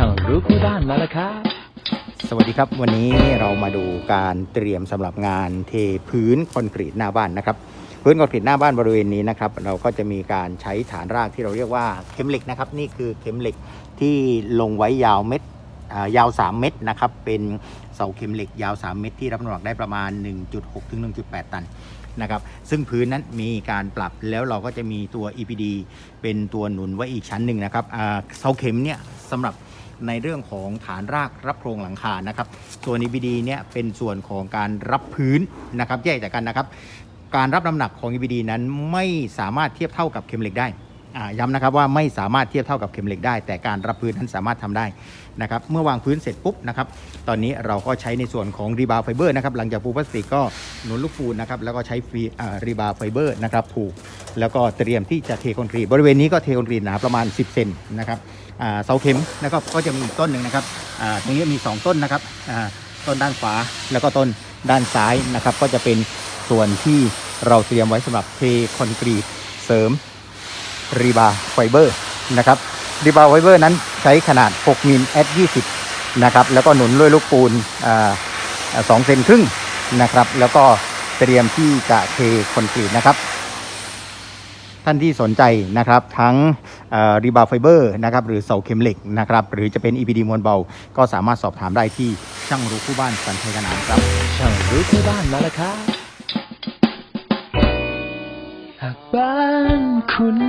ช่างรู้คู่ด้านมาแล้วครับ สวัสดีครับ วันนี้เรามาดูการเตรียมสำหรับงานเทพื้นคอนกรีตหน้าบ้านนะครับ พื้นคอนกรีตหน้าบ้านบริเวณนี้นะครับ เราก็จะมีการใช้ฐานรากที่เราเรียกว่าเข็มเหล็กนะครับ นี่คือเข็มเหล็กที่ลงไว้ยาวเม็ดยาว 3 เม็ดนะครับ เป็นเสาเข็มเหล็กยาว 3 เม็ดที่รับน้ำหนักได้ประมาณ 1.6 ถึง 1.8 ตันนะครับ ซึ่งพื้นนั้นมีการปรับแล้วเราก็จะมีตัว EPD เป็นตัวหนุนไว้อีกชั้นหนึ่งนะครับเสาเข็มเนี่ยสำหรับ ในเรื่องของฐานรากรับโครงหลังคานะครับส่วน EBD เนี่ยเป็นส่วนของการรับพื้นนะครับแยกจากกันนะครับ การรับน้ำหนักของ EBD นั้นไม่สามารถเทียบเท่ากับเข็มเหล็กได้ ย้ำนะครับว่าไม่สามารถเทียบเท่ากับเข็มเหล็กได้ แต่การรับพื้นนั้นสามารถทำได้นะครับเมื่อวางพื้นเสร็จปุ๊บนะครับตอนนี้เราก็ใช้ในส่วนของรีบาไฟเบอร์นะครับหลังจากปูพลาสติกก็หนุนลูกปูนนะครับแล้วก็ใช้ฟรีรีบาไฟเบอร์นะครับผูกแล้วก็เตรียมที่จะเทคอนกรีตบริเวณนี้ก็เทคอนกรีตหนาประมาณ 10เซนนะครับเสาเข็มนะครับก็จะมีอีกต้นหนึ่งนะครับตรงนี้มี 2 ต้นนะครับต้นด้านขวาแล้วก็ต้นด้านซ้ายนะครับก็จะเป็นส่วนที่เราเตรียมไว้สำหรับเทคอนกรีตเสริม รีบาไฟเบอร์นะครับรีบาไฟเบอร์นั้นใช้ขนาด 6มิล S 20 นะครับแล้วก็หนุนด้วยลูกปูนสองเซนครึ่งนะครับแล้วก็เตรียมที่จะเทคอนกรีตนะครับท่านที่สนใจนะครับทั้งรีบาไฟเบอร์นะครับหรือเสาเข็มเหล็กนะครับหรือจะเป็น EPD มวลเบา ก็สามารถสอบถามได้ที่ช่างรู้คู่บ้านสันชัยนานครับช่างรู้คู่ด้านมาแล้วครับหากบ้านคุณ